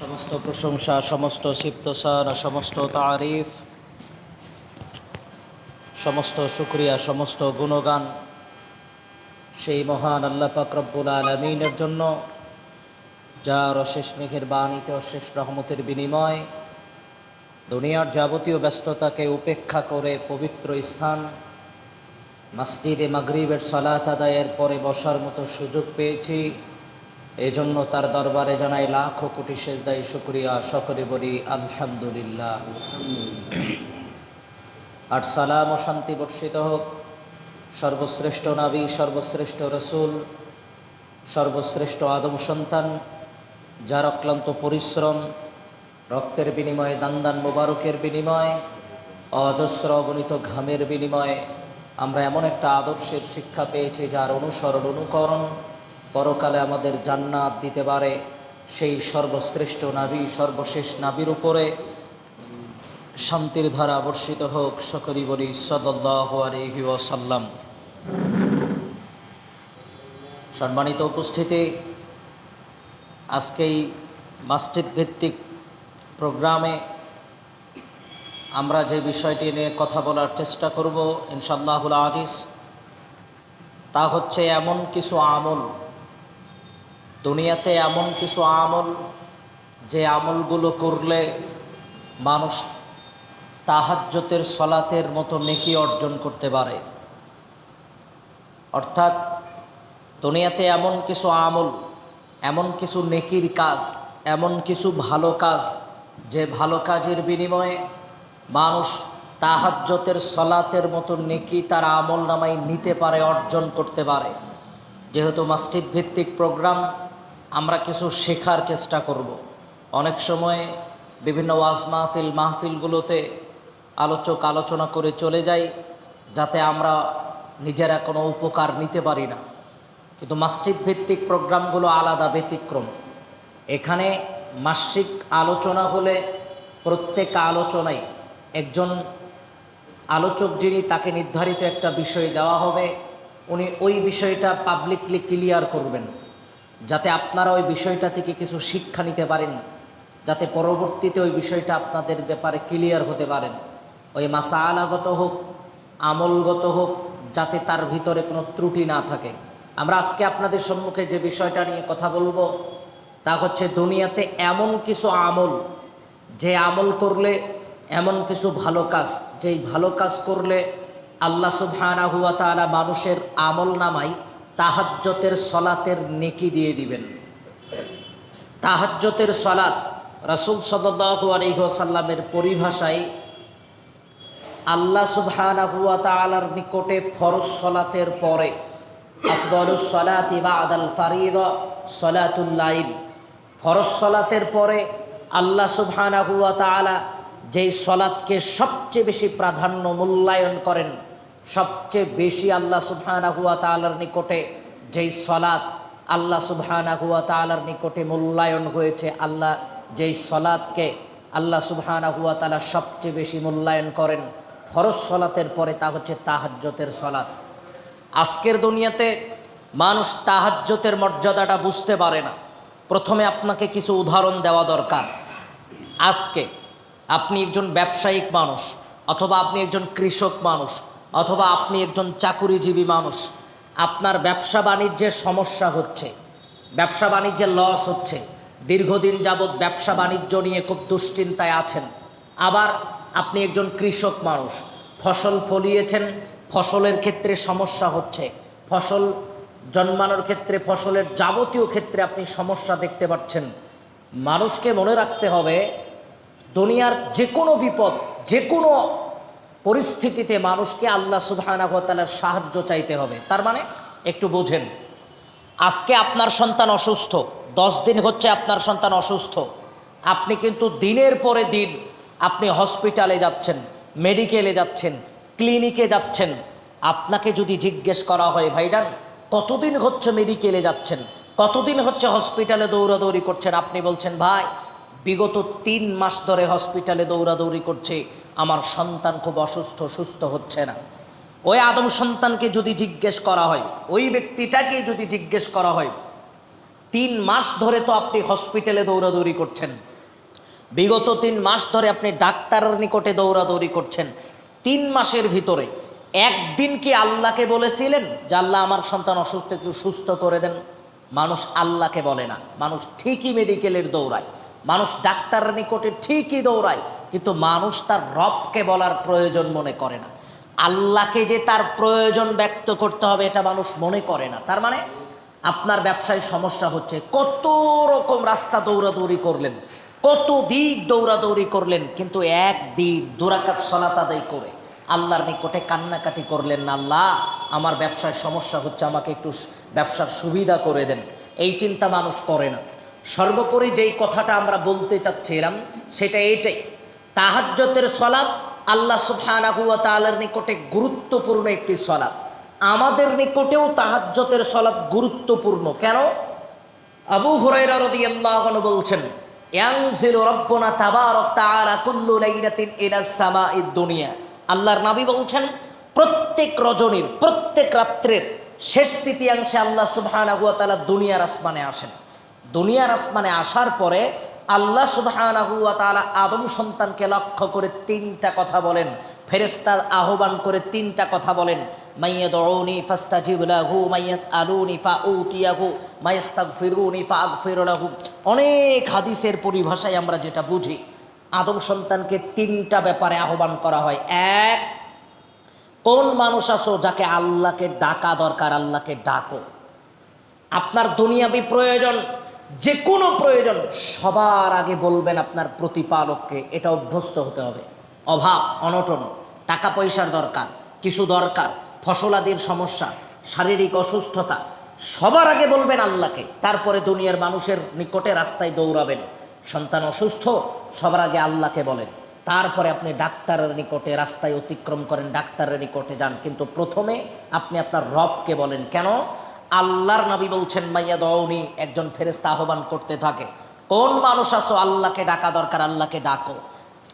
সমস্ত প্রশংসা, সমস্ত সিপ্তসান সমস্ত তারিফ, সমস্ত শুক্রিয়া, সমস্ত গুণগান সেই মহান আল্লাহ পাক রব্বুল আলমিনের জন্য, যার অশেষ মেঘের বাণীতে অশেষ রহমতের বিনিময় দুনিয়ার যাবতীয় ব্যস্ততাকে উপেক্ষা করে পবিত্র স্থান, মসজিদে মাগরিবের সালাত আদায়ের পরে বসার মতো সুযোগ পেয়েছি। এজন্য তার দরবারে জানাই লাখো কোটি সেজদাই শুক্রিয়া, সকলে বলি আলহামদুলিল্লাহ। আর সালাম ও শান্তি বর্ষিত হোক। সর্বশ্রেষ্ঠ নাবী, সর্বশ্রেষ্ঠ রসুল, সর্বশ্রেষ্ঠ আদম সন্তান, যার অক্লান্ত পরিশ্রম, রক্তের বিনিময়ে দান্দান মোবারকের বিনিময়ে, অজস্র অগণিত ঘামের বিনিময়ে আমরা এমন একটা আদর্শের শিক্ষা পেয়েছি, যার অনুসরণ, অনুকরণ পরকালে আমাদের জান্নাত দিতে পারে সেই সর্বশ্রেষ্ঠ নাবী, সর্বশেষ নাবির উপরে শান্তির ধারা বর্ষিত হোক, সকলই বলি সদল্লাহ আলহি সম্মানিত উপস্থিতি, আজকেই মাসজিদ ভিত্তিক প্রোগ্রামে আমরা যে বিষয়টি নিয়ে কথা বলার চেষ্টা করব ইনশাল্লাহুল আদিস তা হচ্ছে এমন কিছু আমল দুনিয়াতে এমন কিছু আমল যে আমলগুলো করলে মানুষ তাহাজ্যতের সলাতের মতো নেকি অর্জন করতে পারে। অর্থাৎ দুনিয়াতে এমন কিছু আমল, এমন কিছু নেকির কাজ, এমন কিছু ভালো কাজ যে ভালো কাজের বিনিময়ে মানুষ তাহাজ্যতের সলাতের মতো নেকি তার আমল নামাই নিতে পারে, অর্জন করতে পারে। যেহেতু মসজিদ ভিত্তিক প্রোগ্রাম আমরা কিছু শেখার চেষ্টা করব। অনেক সময় বিভিন্ন ওয়াজ মাহফিল, মাহফিলগুলোতে আলোচক আলোচনা করে চলে যাই, যাতে আমরা নিজেরা কোনো উপকার নিতে পারি না। কিন্তু মসজিদ ভিত্তিক প্রোগ্রামগুলো আলাদা, ব্যতিক্রম। এখানে মাসিক আলোচনা হলে প্রত্যেক আলোচনায় একজন আলোচক যিনি তাকে নির্ধারিত একটা বিষয় দেওয়া হবে, উনি ওই বিষয়টা পাবলিকলি ক্লিয়ার করবেন। যাতে আপনারা ওই বিষয়টা থেকে কিছু শিক্ষা নিতে পারেন, যাতে পরবর্তীতে ওই বিষয়টা আপনাদের ব্যাপারে ক্লিয়ার হতে পারেন। ওই মাসা আলাগত হোক, আমলগত হোক, যাতে তার ভিতরে কোনো ত্রুটি না থাকে। আমরা আজকে আপনাদের সম্মুখে যে বিষয়টা নিয়ে কথা বলব, তা হচ্ছে দুনিয়াতে এমন কিছু আমল, যে আমল করলে এমন কিছু ভালো কাজ, যেই ভালো কাজ করলে আল্লাহ সুবহানা হুয়া তালা মানুষের আমল নামাই তাহাজ্যতের সলাতের নেকি দিয়ে দিবেন। তাহাজ্যতের সলাত রাসুল সদু আলিহাসাল্লামের পরিভাষায় আল্লাহ সুবহানা হুয়া তালার নিকটে ফরজ সলাতের পরে, আফদলুস সলাতি বা আদাল ফরজ সলাতের পরে আল্লাহ সুবহানা হুয়া তালা যেই সলাৎকে সবচেয়ে বেশি প্রাধান্য মূল্যায়ন করেন সবচেয়ে বেশি আল্লাহ সুবহানা হুয়া তালার নিকটে যেই সলাৎ আল্লাহ সুবহানা হুয়া তালার নিকটে মূল্যায়ন হয়েছে, আল্লাহ যেই সলাৎকে আল্লাহ সুবহানা হুয়া তালা সবচেয়ে বেশি মূল্যায়ন করেন, ফরজ সলাতের পরে তা হচ্ছে তাহাজ্যতের সলাৎ। আজকের দুনিয়াতে মানুষ তাহাজ্যতের মর্যাদাটা বুঝতে পারে না। প্রথমে আপনাকে কিছু উদাহরণ দেওয়া দরকার। আজকে আপনি একজন ব্যবসায়িক মানুষ অথবা আপনি একজন কৃষক মানুষ অথবা আপনি একজন চাকুরিজীবী মানুষ, আপনার ব্যবসা বাণিজ্যের সমস্যা হচ্ছে, ব্যবসা বাণিজ্যের লস হচ্ছে, দীর্ঘদিন যাবৎ ব্যবসা বাণিজ্য নিয়ে খুব দুশ্চিন্তায় আছেন। আবার আপনি একজন কৃষক মানুষ, ফসল ফলিয়েছেন, ফসলের ক্ষেত্রে সমস্যা হচ্ছে, ফসল জন্মানোর ক্ষেত্রে, ফসলের যাবতীয় ক্ষেত্রে আপনি সমস্যা দেখতে পাচ্ছেন। মানুষকে মনে রাখতে হবে, দুনিয়ার যে কোনো বিপদ, যে কোনো পরিস্থিতিতে মানুষকে আল্লাহ সুবাহানাগতালার সাহায্য চাইতে হবে। তার মানে একটু বোঝেন, আজকে আপনার সন্তান অসুস্থ, দশ দিন হচ্ছে আপনার সন্তান অসুস্থ। আপনি কিন্তু দিনের পরে দিন আপনি হসপিটালে যাচ্ছেন, মেডিকেলে যাচ্ছেন, ক্লিনিকে যাচ্ছেন। আপনাকে যদি জিজ্ঞেস করা হয় ভাইরান কতদিন হচ্ছে মেডিকেলে যাচ্ছেন? কতদিন হচ্ছে হসপিটালে দৌড়াদৌড়ি করছেন? আপনি বলছেন, ভাই, বিগত তিন মাস ধরে হসপিটালে দৌড়াদৌড়ি করছে। আমার সন্তান খুব অসুস্থ, সুস্থ হচ্ছে না। ওই আদম সন্তানকে যদি জিজ্ঞেস করা হয়, ওই ব্যক্তিটাকে যদি জিজ্ঞেস করা হয়, তিন মাস ধরে তো আপনি হসপিটালে দৌড়াদৌড়ি করছেন। বিগত তিন মাস ধরে আপনি ডাক্তারের নিকটে দৌড়াদৌড়ি করছেন। তিন মাসের ভিতরে একদিন কি আল্লাহকে বলেছিলেন যে, আল্লাহ, আমার সন্তান অসুস্থ, একটু সুস্থ করে দেন? মানুষ আল্লাহকে বলে না। মানুষ ঠিকই মেডিকেলের দৌড়ায়। মানুষ ডাক্তারের নিকটে ঠিকই দৌড়ায়। কিন্তু মানুষ তার রবকে বলার প্রয়োজন মনে করে না। আল্লাহকে যে তার প্রয়োজন ব্যক্ত করতে হবে, এটা মানুষ মনে করে না। তার মানে আপনার ব্যবসায় সমস্যা হচ্ছে। কত রকম রাস্তা দৌড়াদৌড়ি করলেন, কত দিক দৌড়াদৌড়ি করলেন, কিন্তু এক দিক দুরাকাত সলাত আদায় করে আল্লাহর নিকটে কান্নাকাটি করলেন না আল্লাহ, আমার ব্যবসায় সমস্যা হচ্ছে, আমাকে একটু ব্যবসার সুবিধা করে দেন। এই চিন্তা মানুষ করে না। সর্বোপরি যেই কথাটা আমরা বলতে চাচ্ছিলাম, সেটা এইটাই। তাহাজ্জতের সলাৎ আল্লাহ সুবহানাহু ওয়া তাআলার নিকটে গুরুত্বপূর্ণ একটি সলাৎ। আমাদের নিকটেও তাহাজ্জতের সলাৎ গুরুত্বপূর্ণ। কেন? আবু হুরাইরা রাদিয়াল্লাহু আনহু বলছেন আল্লাহর নবী বলছেন, প্রত্যেক রজনীর, প্রত্যেক রাত্রের শেষ তৃতীয়াংশে আল্লাহ সুবহানাহু ওয়া তাআলা দুনিয়ার আসমানে আসেন। দুনিয়ার আসমানে আসার পরে আল্লাহ তাআলা আদম সন্তানকে লক্ষ্য করে তিনটা কথা বলেন ফেরেস্তার আহ্বান করে তিনটা কথা বলেন। লাহু। অনেক হাদিসের পরিভাষায় আমরা যেটা বুঝি, আদম সন্তানকে তিনটা ব্যাপারে আহ্বান করা হয়। এক, কোন মানুষ আছো যাকে আল্লাহকে ডাকা দরকার, আল্লাহকে ডাকো? আপনার দুনিয়াবি প্রয়োজন যে কোনো প্রয়োজন, সবার আগে বলবেন আপনার প্রতিপালককে, এটা অভ্যস্ত হতে হবে। অভাব, অনটন, টাকা পয়সার দরকার, কিছু দরকার ফসলাদির সমস্যা, শারীরিক অসুস্থতা, সবার আগে বলবেন আল্লাহকে, তারপরে দুনিয়ার মানুষের নিকটে রাস্তায় দৌড়াবেন। সন্তান অসুস্থ, সবার আগে আল্লাহকে বলেন। তারপরে আপনি ডাক্তারের নিকটে রাস্তায় অতিক্রম করেন, ডাক্তারের নিকটে যান, কিন্তু প্রথমে আপনি আপনার রবকে বলেন। কেন? আল্লাহর নবী বলছেন, মাইয়া দৌনি একজন ফেরেস্তা আহ্বান করতে থাকে। কোন মানুষ আছো, আল্লাহকে ডাকা দরকার, আল্লাহকে ডাকো।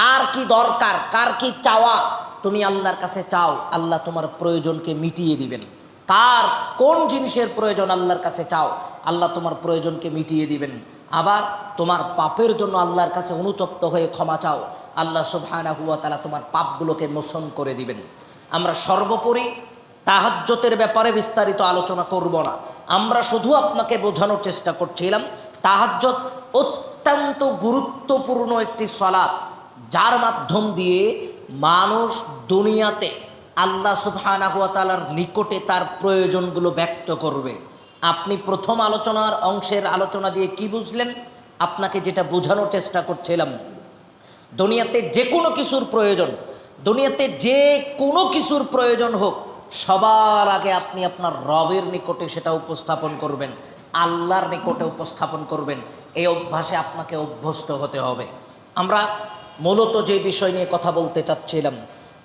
কার কি দরকার, কার কি চাওয়া, তুমি আল্লাহর কাছে চাও, আল্লাহ তোমার প্রয়োজনকে মিটিয়ে দিবেন। কার কোন জিনিসের প্রয়োজন, আল্লাহর কাছে চাও, আল্লাহ তোমার প্রয়োজনকে মিটিয়ে দিবেন। আবার তোমার পাপের জন্য আল্লাহর কাছে অনুতপ্ত হয়ে ক্ষমা চাও, আল্লাহ সুবহানাহু ওয়া তাআলা তোমার পাপগুলোকে মোচন করে দিবেন। আমরা সর্বোপরি তাহাজ্জতের ব্যাপারে বিস্তারিত আলোচনা করব না। আমরা শুধু আপনাকে বোঝানোর চেষ্টা করছিলাম, তাহাজ্জত অত্যন্ত গুরুত্বপূর্ণ একটি সলাৎ যার মাধ্যম দিয়ে মানুষ দুনিয়াতে আল্লাহ তাআলার নিকটে তার প্রয়োজনগুলো ব্যক্ত করবে। আপনি প্রথম আলোচনার অংশের আলোচনা দিয়ে কি বুঝলেন? আপনাকে যেটা বোঝানোর চেষ্টা করছিলাম, দুনিয়াতে যে কোনো কিছুর প্রয়োজন, দুনিয়াতে যে কোনো কিছুর প্রয়োজন হোক সবার আগে আপনি আপনার রবের নিকটে সেটা উপস্থাপন করবেন, আল্লাহর নিকটে উপস্থাপন করবেন, এই অভ্যাসে আপনাকে অভ্যস্ত হতে হবে। আমরা মূলত যে বিষয় নিয়ে কথা বলতে চাচ্ছিলাম,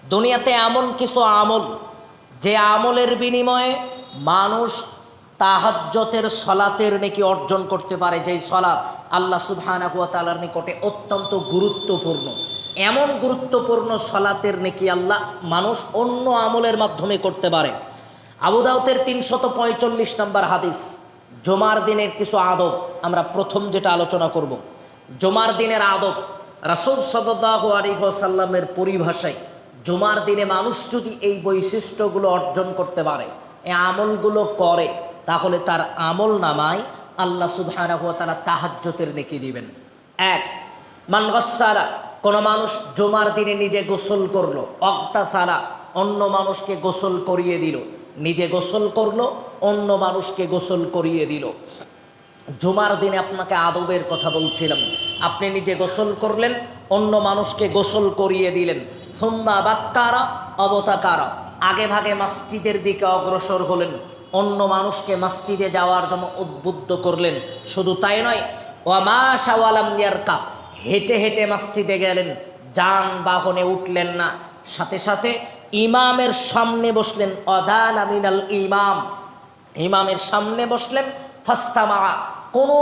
দুনিয়াতে এমন কিছু আমল, যে আমলের বিনিময়ে মানুষ তাহাজ্জতের সলাতের নাকি অর্জন করতে পারে, যেই সলাৎ আল্লাহ সুবহানাহু ওয়া তাআলার নিকটে অত্যন্ত গুরুত্বপূর্ণ। এমন গুরুত্বপূর্ণ সলাতের নাকি আল্লাহ মানুষ অন্য আমলের মাধ্যমে করতে পারে। আবু দাউদের তিনশত পঁয়তাল্লিশ নম্বর হাদিস, জমার দিনের কিছু আদব আমরা প্রথম যেটা আলোচনা করব। জমার দিনের আদব, রাসুল সদদাহ আলিহাসাল্লামের পরিভাষায় জমার দিনে মানুষ যদি এই বৈশিষ্ট্যগুলো অর্জন করতে পারে, এই আমলগুলো করে, তাহলে তার আমল নামায় আল্লাহ সুবহানাহু ওয়া তাআলা তাহাজ্জতের নেকি দিবেন। এক, মান গস্সারা কোনো মানুষ জুমার দিনে নিজে গোসল করল, অক্তা সারা অন্য মানুষকে গোসল করিয়ে দিল। নিজে গোসল করল, অন্য মানুষকে গোসল করিয়ে দিল। জুমার দিনে আপনাকে আদবের কথা বলছিলাম। আপনি নিজে গোসল করলেন, অন্য মানুষকে গোসল করিয়ে দিলেন। সুম্মা বাক্কারা, অবতাকারা। আগে ভাগে মসজিদের দিকে অগ্রসর হলেন। অন্য মানুষকে মসজিদে যাওয়ার জন্য উদ্বুদ্ধ করলেন। শুধু তাই নয় ওয়ামা শাওয়ালাম কাপ হেঁটে হেঁটে মসজিদে গেলেন, যানবাহনে উঠলেন না। সাথে সাথে ইমামের সামনে বসলেন, অদান আমিনাল ইমাম। ইমামের সামনে বসলেন ফাস্তামারা কোনো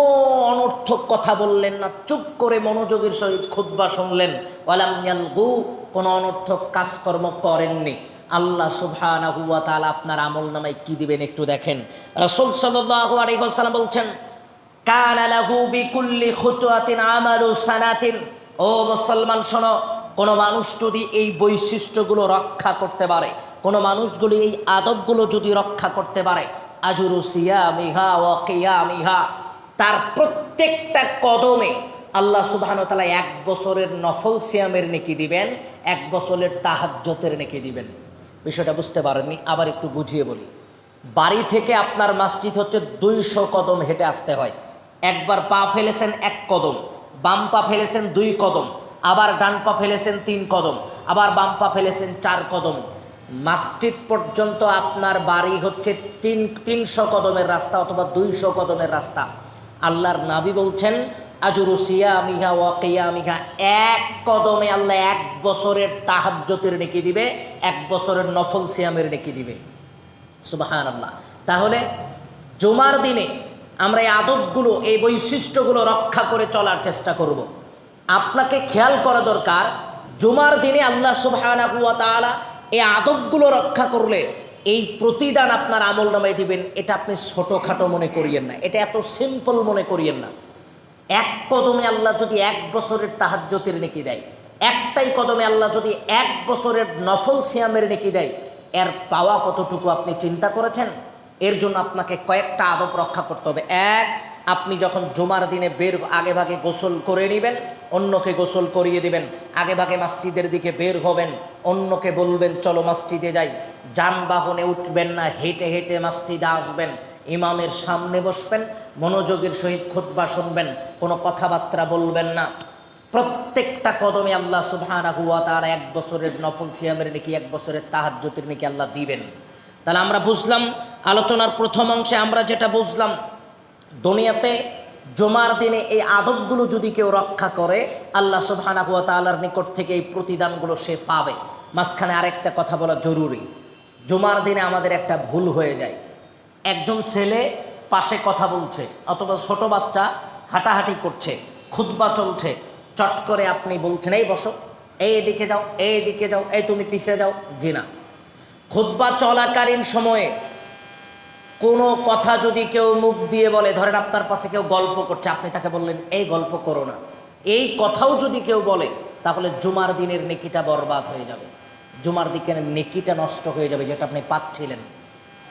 অনর্থক কথা বললেন না, চুপ করে মনোযোগের সহিত খুদ্া শুনলেন। ওয়ালাম ইয়ালগু। কোনো অনর্থক কাজকর্ম করেননি। আল্লাহ সুবহানা হুয়া তাআলা আপনার আমল নামায় কি দিবেন একটু দেখেন। রাসূল সাল্লাল্লাহু আলাইহি ওয়াসাল্লাম বলছেন কানা লাহু বিকুল্লি খুতওয়াতিন আমালু সানাতিন। ও মুসলমান, শোনো, কোনো মানুষ যদি এই বৈশিষ্ট্যগুলো রক্ষা করতে পারে, কোনো মানুষগুলি এই আদবগুলো যদি রক্ষা করতে পারে, আজুরু সিয়া মিহা ও কেয়া মিহা তার প্রত্যেকটা কদমে আল্লাহ সুবহান তালা এক বছরের নফল সিয়ামের নেকি দিবেন, এক বছরের তাহাজ্জতের নেকি দিবেন। বিষয়টা বুঝতে পারেননি, আবার একটু বুঝিয়ে বলি। বাড়ি থেকে আপনার মসজিদ হচ্ছে দুইশো কদম হেঁটে আসতে হয়। একবার পা ফেলেছেন এক কদম, বাম পা ফেলেছেন দুই কদম, আবার ডান পা ফেলেছেন তিন কদম, আবার বাম পা ফেলেছেন চার কদম। মসজিদ পর্যন্ত আপনার বাড়ি হচ্ছে তিন, তিনশো কদমের রাস্তা অথবা দুইশো কদমের রাস্তা। আল্লাহর নাবি বলছেন, আজুরু সিয়ামিহা ওয়াকিয়ামিহা এক কদমে আল্লাহ এক বছরের তাহাজ্জতের নেকি দিবে, এক বছরের নফল সিয়ামের নেকি দিবে। সুবাহান আল্লাহ তাহলে জুমার দিনে আমরা এই আদবগুলো, এই বৈশিষ্ট্যগুলো রক্ষা করে চলার চেষ্টা করব। আপনাকে খেয়াল করা দরকার, জুমার দিনে আল্লাহ সুবাহানা তাআলা এই আদবগুলো রক্ষা করলে এই প্রতিদান আপনার আমল নামায় দিবেন, এটা আপনি ছোটোখাটো মনে করিয়েন না, এটা এত সিম্পল মনে করিয়েন না এক কদমে আল্লাহ যদি এক বছরের তাহাজ্যতের নেকি দেয়, একটাই কদমে আল্লাহ যদি এক বছরের নফল সিয়ামের নেকি দেয়, এর পাওয়া কতটুকু আপনি চিন্তা করেছেন এর জন্য আপনাকে কয়েকটা আদব রক্ষা করতে হবে। এক, আপনি যখন জুমার দিনে বের আগে ভাগে গোসল করে নেবেন, অন্যকে গোসল করিয়ে দিবেন, আগে ভাগে মসজিদের দিকে বের হবেন, অন্যকে বলবেন, চলো মসজিদে যাই। যানবাহনে উঠবেন না, হেঁটে হেঁটে মসজিদে আসবেন, ইমামের সামনে বসবেন, মনোযোগের সহিত খুতবা শুনবেন, কোনো কথাবার্তা বলবেন না। প্রত্যেকটা কদমে আল্লাহ সুবহানা হুয়া তার এক বছরের নফল সিয়ামের নাকি, এক বছরের তাহাজ্যতের নাকি আল্লাহ দিবেন। তাহলে আমরা বুঝলাম, আলোচনার প্রথম অংশে আমরা যেটা বুঝলাম, দুনিয়াতে জমার দিনে এই আদবগুলো যদি কেউ রক্ষা করে, আল্লাহ সুবহানা হুয়া তালার নিকট থেকে এই প্রতিদানগুলো সে পাবে। মাঝখানে আরেকটা কথা বলা জরুরি, জুমার দিনে আমাদের একটা ভুল হয়ে যায়। একজন ছেলে পাশে কথা বলছে, অথবা ছোট বাচ্চা হাঁটাহাঁটি করছে, খুতবা চলছে, চট করে আপনি বলছেন, এই বসো, এই এদিকে যাও, এই এদিকে যাও, এই তুমি পিছিয়ে যাও। জি না। খুতবা চলাকালীন সময়ে কোনো কথা যদি কেউ মুখ দিয়ে বলে, ধরেন আপনার পাশে কেউ গল্প করছে, আপনি তাকে বললেন, এই গল্প করো না। এই কথাও যদি কেউ বলে, তাহলে জুমার দিনের নেকিটা বরবাদ হয়ে যাবে। জুমার দিকের নেকিটা নষ্ট হয়ে যাবে, যেটা আপনি পাচ্ছিলেন।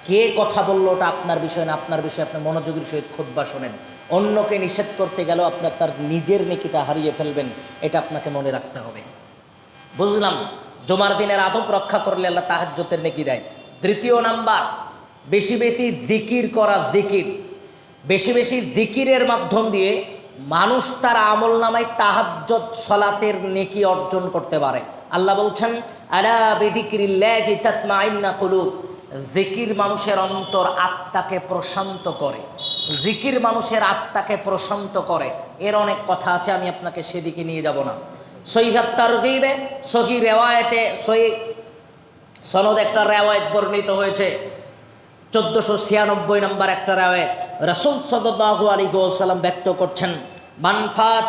কে কথা বলল ওটা আপনার বিষয় না, আপনার বিষয়ে আপনি মনোযোগের সহিত খুদ্া শোনেন। অন্যকে নিষেধ করতে গেলেও আপনি আপনার নিজের নেকিটা হারিয়ে ফেলবেন, এটা আপনাকে মনে রাখতে হবে। বুঝলাম? জমার দিনের আদব রক্ষা করলে আল্লাহ তাহাজ্যতের নেকি দেয়। তৃতীয় নাম্বার, বেশি বেশি জিকির করা জিকির। বেশি বেশি জিকিরের মাধ্যম দিয়ে মানুষ তার আমল নামায় তাহাজ্জত সলাতের নেকি অর্জন করতে পারে। আল্লাহ বলছেন, আলা বেদিকিরিল্লাহি তাতমাইন্না কুলুব। জিকির মানুষের অন্তর আত্মাকে প্রশান্ত করে। জিকির মানুষের আত্মাকে প্রশান্ত করে। এর অনেক কথা আছে, আমি আপনাকে সেদিকে নিয়ে যাব না। সহিহাত তারগিবে, সহি রেওয়ায়তে সহি সনদ একটা রেওয়ায়ত বর্ণিত হয়েছে। চোদ্দোশো ছিয়ানব্বই নম্বর একটা রেওয়ায়ত। রসুল সদুল্লাহু আলী গোসালাম ব্যক্ত করছেন মানফাত